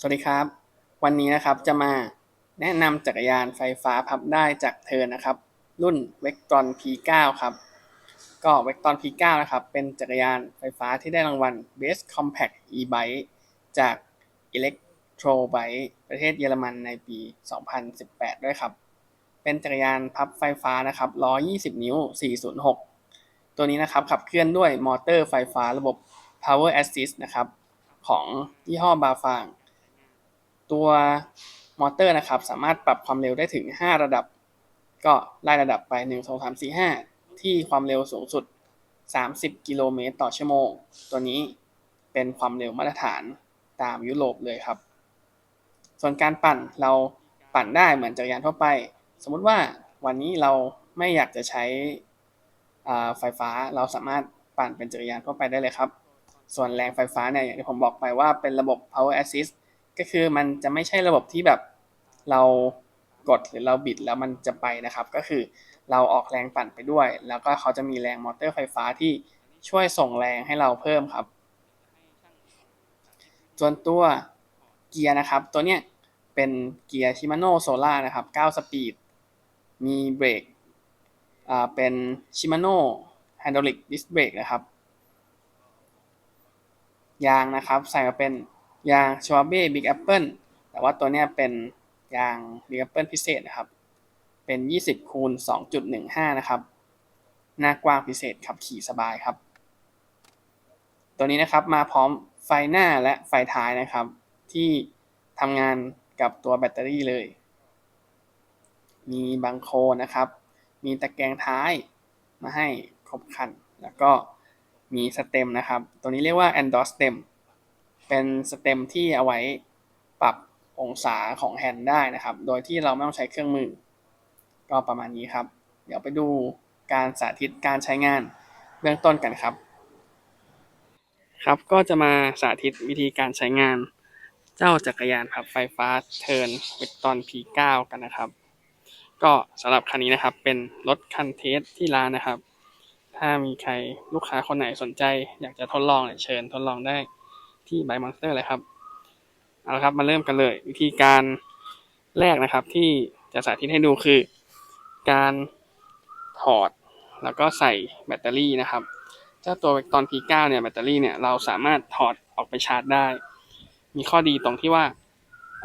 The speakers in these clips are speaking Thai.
สวัสดีครับ วันนี้นะครับจะมาแนะนำจักรยานไฟฟ้าพับได้จากเธอนะครับ รุ่น Vectron P9 ครับ ก็ Vectron P9 นะครับ เป็นจักรยานไฟฟ้าที่ได้รางวัล Best Compact E-Bike จาก Electro Bike ประเทศเยอรมันในปี 2018 ด้วยครับ เป็นจักรยานพับไฟฟ้านะครับ120 นิ้ว 406 ตัวนี้นะครับ ขับเคลื่อนด้วยมอเตอร์ไฟฟ้าระบบ Power Assist นะครับ ของยี่ห้อบาฟาง ตัวมอเตอร์นะครับ สามารถปรับความเร็วได้ถึง 5 ระดับ ก็ไล่ระดับไป 1 2 3 4 5 ที่ความเร็วสูงสุด 30 กิโลเมตรต่อชั่วโมง ตัวนี้เป็นความเร็วมาตรฐานตามยุโรปเลยครับ ส่วนการปั่นเราปั่นได้เหมือนจักรยานทั่วไป สมมุติว่าวันนี้เราไม่อยากจะใช้อ่าไฟฟ้าเราสามารถปั่นเป็นจักรยานทั่วไปได้เลยครับ ส่วนแรงไฟฟ้าเนี่ยอย่างที่ผมบอกไปว่าเป็นระบบ power assist ก็คือมันจะไม่ใช่ระบบที่แบบเรากดหรือเราบิดแล้วมันจะไปนะครับ ก็คือเราออกแรงปั่นไปด้วย แล้วก็เขาจะมีแรงมอเตอร์ไฟฟ้าที่ช่วยส่งแรงให้เราเพิ่มครับ ส่วนตัวเกียร์นะครับ ตัวเนี้ยเป็นเกียร์ Shimano Solar นะครับ 9 สปีด มีเบรกอ่าเป็น Shimano Hydraulic Disc Brake นะครับ ยางนะครับ ใส่มาเป็น ยาง Schwalbe Big Apple แต่ว่าตัวเนี้ยเป็นยาง Big Apple พิเศษนะครับ เป็น 20คูณ2.15 นะครับ หน้ากว้างพิเศษขับขี่สบายครับ ตัวนี้นะครับมาพร้อมไฟหน้าและไฟท้ายนะครับ ที่ทำงานกับตัวแบตเตอรี่เลย มีบังโคนะครับ มีตะแกรงท้ายมาให้ครบคัน แล้วก็มีสเต็มนะครับ ตัวนี้เรียกว่า Andor Stem เป็นสเต็มที่เอาไว้ปรับองศาของแฮนด์ได้นะครับ โดยที่เราไม่ต้องใช้เครื่องมือ ก็ประมาณนี้ครับ เดี๋ยวไปดูการสาธิตการใช้งานเบื้องต้นกันครับ ครับก็จะมาสาธิตวิธีการใช้งาน เจ้าจักรยานพับไฟฟ้าเทิร์นเวกตอน P9 กันนะครับ ก็สำหรับคันนี้นะครับเป็นรถคันเทสที่ร้านนะครับ ถ้ามีใครลูกค้าคนไหนสนใจ อยากจะทดลองเนี่ยเชิญทดลองได้ ที่ไบมอนสเตอร์เลยครับ เอาละครับมาเริ่มกันเลย วิธีการแรกนะครับ ที่จะสาธิตให้ดูคือ การถอดแล้วก็ใส่แบตเตอรี่นะครับ เจ้าตัวเวกตอน P9 เนี่ยแบตเตอรี่เนี่ยเราสามารถถอดออกไปชาร์จได้ มีข้อดีตรงที่ว่า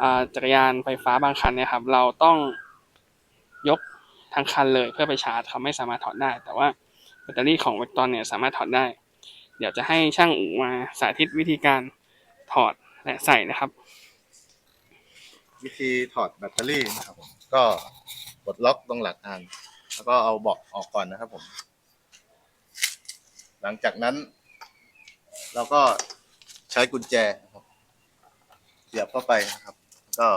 อ่าจักรยานไฟฟ้าบางคันเนี่ยครับ เราต้องยกทั้งคันเลยเพื่อไปชาร์จเขาไม่สามารถถอดได้ แต่ว่าแบตเตอรี่ของเวกตอนเนี่ยสามารถถอดได้ เดี๋ยวจะให้ช่างอูมาสาธิตวิธีการถอดและใส่นะครับ วิธีถอดแบตเตอรี่นะครับผมก็กดล็อกตรงหลักอัน แล้วก็เอาเบาะออกก่อนนะครับผม หลังจากนั้นเราก็ใช้กุญแจครับเสียบเข้าไปนะครับ ก็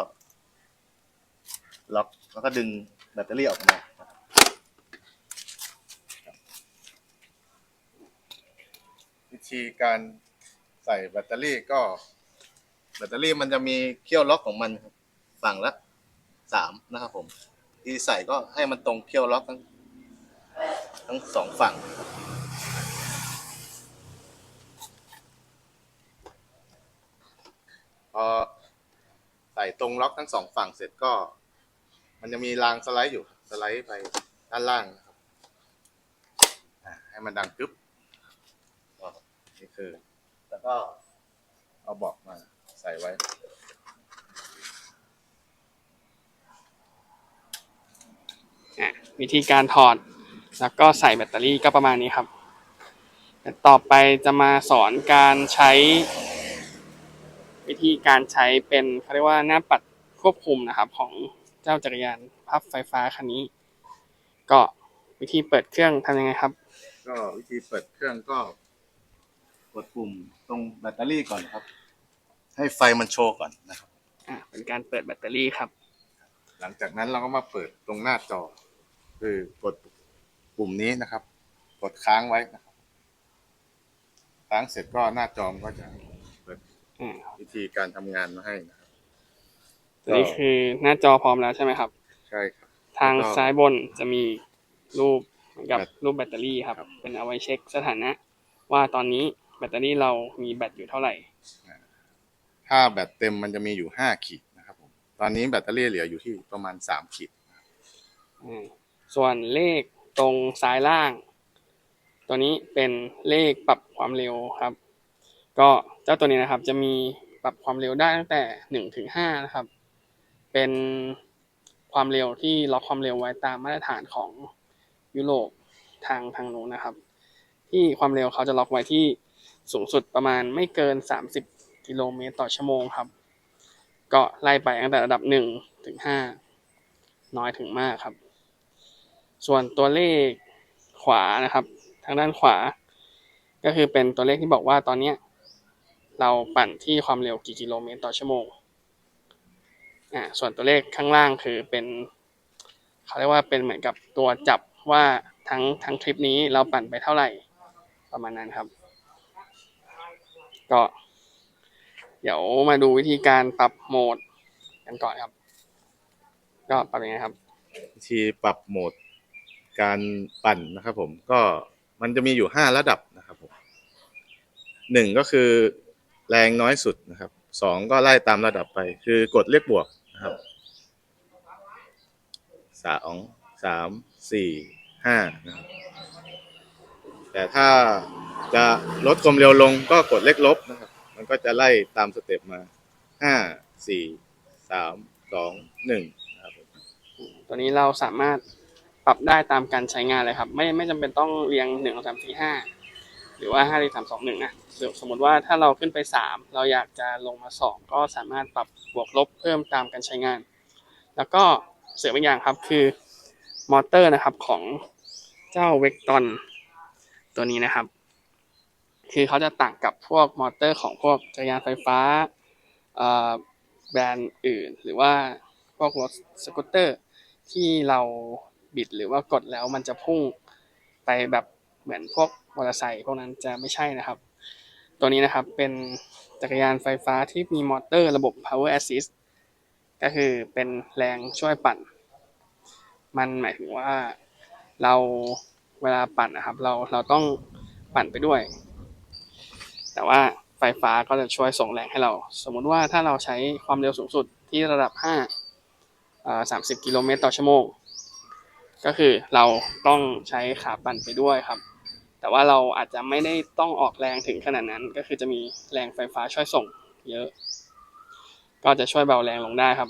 ล็อกแล้วก็ดึงแบตเตอรี่ออกมา วิ ธีการใส่แบตเตอรี่ก็ แบตเตอรี่มันจะมีเขี้ยวล็อกของมันครับฝั่งละสามนะครับผม ที่ใส่ก็ให้มันตรงเขี้ยวล็อกทั้งทั้งสองฝั่ง พอใส่ตรงล็อกทั้งสองฝั่งเสร็จก็ มันจะมีรางสไลด์อยู่สไลด์ไปด้านล่างนะครับอ่าให้มันดังกึ๊บ นี่คือ แล้วก็เอาบอกมาใส่ไว้อะวิธีการถอด แล้วก็ใส่แบตเตอรี่ก็ประมาณนี้ครับ ต่อไปจะมาสอนการใช้ วิธีการใช้เป็นเขาเรียกว่าหน้าปัดควบคุมนะครับ ของเจ้าจักรยานพับไฟฟ้าคันนี้ ก็วิธีเปิดเครื่องทำยังไงครับ ก็วิธีเปิดเครื่องก็ ดปุ่มตรงแบตเตอรี่ก่อนครับ ให้ไฟมันโชว์ก่อนนะครับ อะเป็นการเปิดแบตเตอรี่ครับ หลังจากนั้นเราก็มาเปิดตรงหน้าจอ คือกดปุ่มนี้นะครับ กดค้างไว้นะครับค้างเสร็จก็หน้าจอมนก็จะเปิดอ่าวิธีการทำงานมาให้นะครับตัวนี้คือหน้าจอพร้อมแล้วใช่ไหมครับ ใช่ครับ ทางแล้วก็ซ้ายบนจะมีรูปเหมือนกับแบตรูปแบตเตอรี่ครับ ครับ เป็นเอาไว้เช็คสถานะ ว่าตอนนี้ แบตเตอรี่เรามีแบตอยู่เท่าไหร่คถ้าแบตเต็มมันจะมีอยู่ห้าขีดนะครับผม ตอนนี้แบตเตอรี่เหลืออยู่ที่ประมาณสามขีดอืมส่วนเลขตรงซ้ายล่าง ตัวนี้เป็นเลขปรับความเร็วครับ ก็เจ้าตัวนี้นะครับ จะมีปรับความเร็วได้ตั้งแต่หนึ่งถึงห้านะครับ เป็นความเร็วที่ล็อกความเร็วไว้ตามมาตรฐานของยุโรปทางทางนู้นนะครับ ที่ความเร็วเขาจะล็อกไว้ที่ สูงสุดประมาณไม่เกิน 30 กิโลเมตรต่อชั่วโมงครับ ก็ไล่ไปตั้งแต่ระดับหนึ่งถึงห้าน้อยถึงมากครับ ส่วนตัวเลขขวานะครับ ทางด้านขวา ก็คือเป็นตัวเลขที่บอกว่าตอนนี้เราปั่นที่ความเร็วกี่กิโลเมตรต่อชั่วโมงอ่าส่วนตัวเลขข้างล่างคือเป็นเขาเรียกว่าเป็นเหมือนกับตัวจับว่าทั้งทั้งทริปนี้เราปั่นไปเท่าไหร่ประมาณนั้นครับ ก็ เดี๋ยวมาดูวิธีการปรับโหมดกันก่อนครับ ก็ปรับยังไงครับ วิธีปรับโหมดการปั่นนะครับผมก็มันจะมีอยู่ห้าระดับนะครับผมหนึ่งก็คือแรงน้อยสุดนะครับสองก็ไล่ตามระดับไป คือกดเลขบวกนะครับสองสามสี่ห้านะครับแต่ถ้า จะลดความเร็วลงก็กดเลขลบนะครับ มันก็จะไล่ตามสเต็ปมาห้าสี่สามสองหนึ่งนะครับตัวนี้เราสามารถปรับได้ตามการใช้งานเลยครับ ไม่ไม่จำเป็นต้องเรียงหนึ่งสองสามสี่ห้าหรือว่าห้าสี่สามสองหนึ่งนะสมมติว่าถ้าเราขึ้นไปสามเราอยากจะลงมาสองก็สามารถปรับบวกลบเพิ่มตามการใช้งาน แล้วก็เสริมอีกอย่างครับคือมอเตอร์นะครับของเจ้าเวกตอนตัวนี้นะครับ คือเขาจะต่างกับพวกมอเตอร์ของพวกจักรยานไฟฟ้าแบรนด์อื่น หรือว่าพวกรถสกูตเตอร์ ที่เราบิดหรือว่ากดแล้วมันจะพุ่งไปแบบเหมือนพวกมอเตอร์ไซค์พวกนั้นจะไม่ใช่นะครับ ตัวนี้นะครับเป็นจักรยานไฟฟ้าที่มีมอเตอร์ระบบ power assist ก็คือเป็นแรงช่วยปั่น มันหมายถึงว่าเราเวลาปั่นนะครับ เราเราต้องปั่นไปด้วย แต่ว่าไฟฟ้าก็จะช่วยส่งแรงให้เรา สมมุติว่าถ้าเราใช้ความเร็วสูงสุดที่ระดับ5อ่าสามสิบกิโลเมตรต่อชั่วโมง ก็คือเราต้องใช้ขาปั่นไปด้วยครับ แต่ว่าเราอาจจะไม่ได้ต้องออกแรงถึงขนาดนั้น ก็คือจะมีแรงไฟฟ้าช่วยส่งเยอะ ก็จะช่วยเบาแรงลงได้ครับ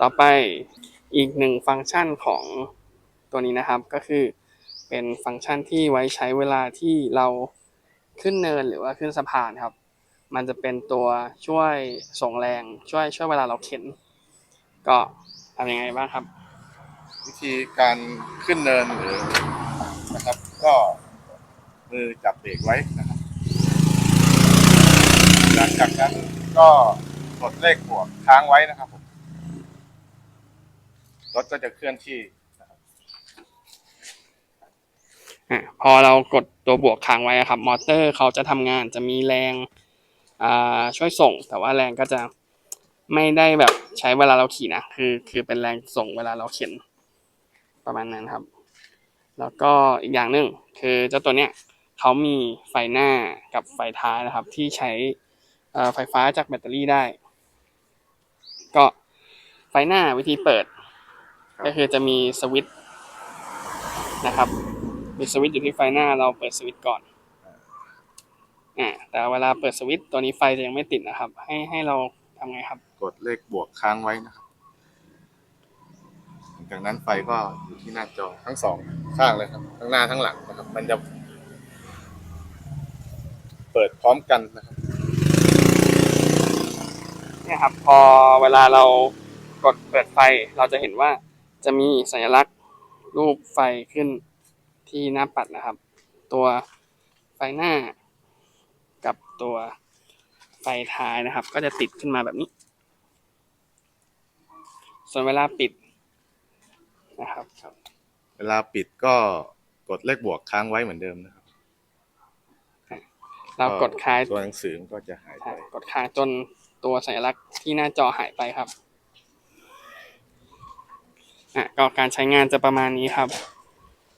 ต่อไปอีกหนึ่งฟังก์ชันของตัวนี้นะครับ ก็คือเป็นฟังก์ชันที่ไว้ใช้เวลาที่เรา ขึ้นเนินหรือว่าขึ้นสะพานครับ มันจะเป็นตัวช่วยส่งแรงช่วยช่วยเวลาเราเข็น ก็ทำยังไงบ้างครับ วิธีการขึ้นเนินหรือนะครับ ก็มือจับเบรกไว้นะครับหลังจากนั้นก็กดเลขบวกค้างไว้นะครับผมรถก็จะเคลื่อนที่นะครับอะพอเรากด ตัวบวกค้างไว้ครับ มอเตอร์เขาจะทำงานจะมีแรงช่วยส่ง แต่ว่าแรงก็จะไม่ได้แบบใช้เวลาเราขี่นะคือคือเป็นแรงส่งเวลาเราเข็นประมาณนั้นครับ แล้วก็อีกอย่างหนึ่งคือเจ้าตัวเนี้ยเขามีไฟหน้ากับไฟท้ายนะครับ ที่ใช้ไฟฟ้าจากแบตเตอรี่ได้ ก็ไฟหน้าวิธีเปิด ก็คือจะมีสวิตช์นะครับ มีสวิตช์อยู่ที่ไฟหน้าเราเปิดสวิตช์ก่อนอ่าแต่เวลาเปิดสวิตช์ตัวนี้ไฟจะยังไม่ติดนะครับ ให้ให้เราทำไงครับ กดเลขบวกค้างไว้นะครับหลังจากนั้นไฟก็อยู่ที่หน้าจอทั้งสองข้างเลยครับ ทั้งหน้าทั้งหลังนะครับ มันจะ เปิดพร้อมกันนะครับ เนี่ยครับพอเวลาเรากดเปิดไฟเราจะเห็นว่าจะมีสัญลักษณ์รูปไฟขึ้น ที่หน้าปัดนะครับ ตัวไฟหน้า กับตัวไฟท้ายนะครับ ก็จะติดขึ้นมาแบบนี้ ส่วนเวลาปิดนะครับ เวลาปิดก็กดเลขบวกค้างไว้เหมือนเดิมนะครับ เรากดค้างตัวหนังสือมันก็จะหายไปใช่กดค้างจนตัวสัญลักษณ์ที่หน้าจอหายไปครับอะก็การใช้งานจะประมาณนี้ครับ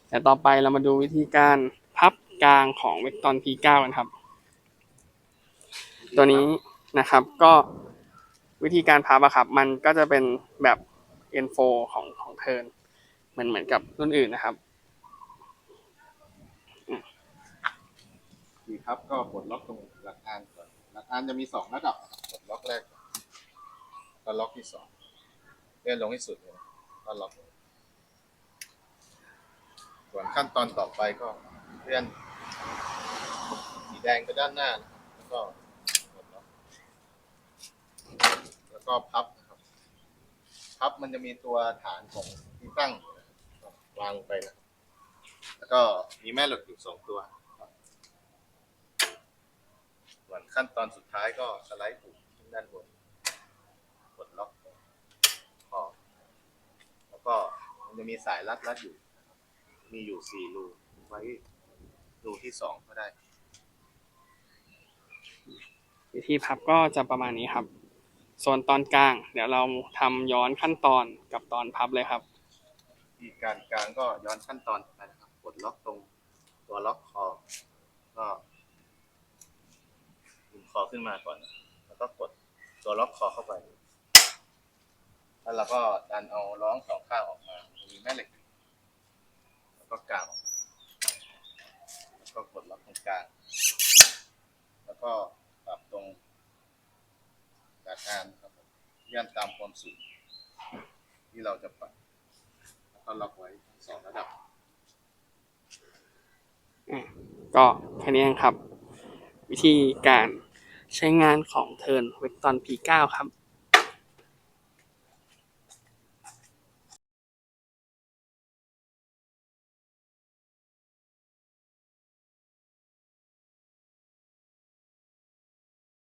แต่ต่อไปเรามาดูวิธีการพับกลางของเวกตอน P9 กันครับ ตัวนี้นะครับก็วิธีการพับอะครับ มันก็จะเป็นแบบ N4 ของของเทิร์นเหมือนเหมือนกับรุ่นอื่นนะครับทีครับก็ปลดล็อกตรงหลักอานก่อนหลักอานจะมีสองระดับปลดล็อกแรกก็ล็อกที่สองเลื่อนลงที่สุดเลยก็ล็อก ส่วนขั้นตอนต่อไปก็เลื่อนสีแดงไปด้านหน้านะครับแล้วก็ปลดล็อกแล้วก็พับนะครับพับมันจะมีตัวฐานของที่ตั้งนะครับวางไปนะครับแล้วก็มีแม่เหล็กอยู่สองตัวส่วนขั้นตอนสุดท้ายก็สไลด์ปุ่มขึ้นด้านบนกดล็อกคอแล้วก็มันจะมีสายรัดรัดอยู่ มีอยู่สี่รูไว้รูที่สองก็ได้ วิธีพับก็จะประมาณนี้ครับ ส่วนตอนกลาง เดี๋ยวเราทำย้อนขั้นตอนกับตอนพับเลยครับ ที่การกลางก็ย้อนขั้นตอนไปนะครับกดล็อกตรงตัวล็อกคอ ก็ดึงคอขึ้นมาก่อน แล้วก็กดตัวล็อกคอเข้าไป แล้วเราก็ดันเอาร้องสองข้างออกมามีแม่เหล็กแล้ว ก็กางออกมาแล้วก็กดล็อกตรงกลาง แล้วก็ปรับตรงกาดอานครับผมย่านตามความสูงที่เราจะปรับแล้วก็ล็อกไว้สองระดับก็แค่นี้เองครับ วิธีการใช้งานของเทิร์นเวกตอน P9 ครับ